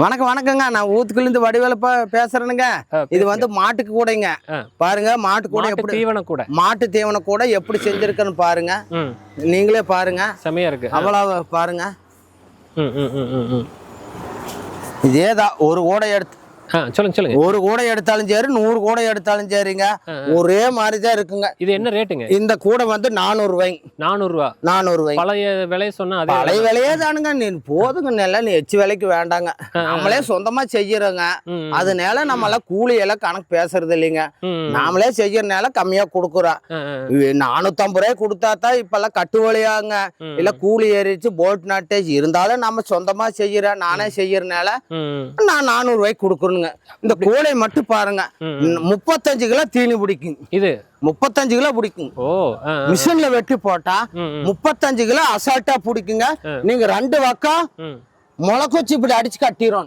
வணக்கம் வணக்கங்க. நான் ஊத்துக்குலேருந்து வடிவேலப்பா பேசுறேனுங்க. இது வந்து மாட்டுக்கு கூடைங்க. பாருங்க மாட்டு கூட எப்படி தீவன கூட. மாட்டு தீவன கூட எப்படி செஞ்சிருக்குன்னு பாருங்க. நீங்களே பாருங்க. செமையா இருக்கு. அவ்வளவு பாருங்க. இதேதான் ஒரு கூடை எடுத்து சொல்லுங்க சொல்லுங்க. ஒரு கூடை எடுத்தாலும் சரி நூறு கூடை எடுத்தாலும் சரிங்க. ஒரே மாதிரி தான் இருக்குங்க. இது என்ன ரேட்டுங்க? இந்த கூடை வந்து நானூறு ரூபாய்ங்க நானூறு ரூபா நானூறு ரூபாய்ங்க பழைய விலையை சொன்னா அதே பழைய விலையே தானுங்க. நீ போதுங்க நல்லா நீ எச்சு விலைக்கு வேண்டாங்க. நம்மளே சொந்தமா செய்யறோங்க. அதனால நம்மளாம் கூலி எல்லாம் கணக்கு பேசுறது இல்லைங்க. நாமளே செய்யறதுனால கம்மியா கொடுக்குறோம். நானூத்தம்பது ரூபாய் கொடுத்தா தான் இப்பெல்லாம் கட்டு வழியாங்க ம். இல்ல கூலி ஏறிச்சு போட் நாட்டேஜ். இருந்தாலும் நம்ம சொந்தமா செய்யறேன் நானே செய்யறதுனால ம், நான் நானூறு ரூபாய்க்கு கொடுக்கணுங்க இந்த கோழை மட்டும் பாருங்க. முப்பத்தஞ்சு கிலோ தீனி பிடிக்கும். இது? முப்பத்தஞ்சு கிலோ பிடிக்கும். மிஷின்ல வெட்டி போட்டா முப்பத்தஞ்சு கிலோ அசால்ட்டா பிடிக்குங்க. நீங்க ரெண்டு பக்கம். முளைக்குச்சி இப்படி அடிச்சு கட்டிடும்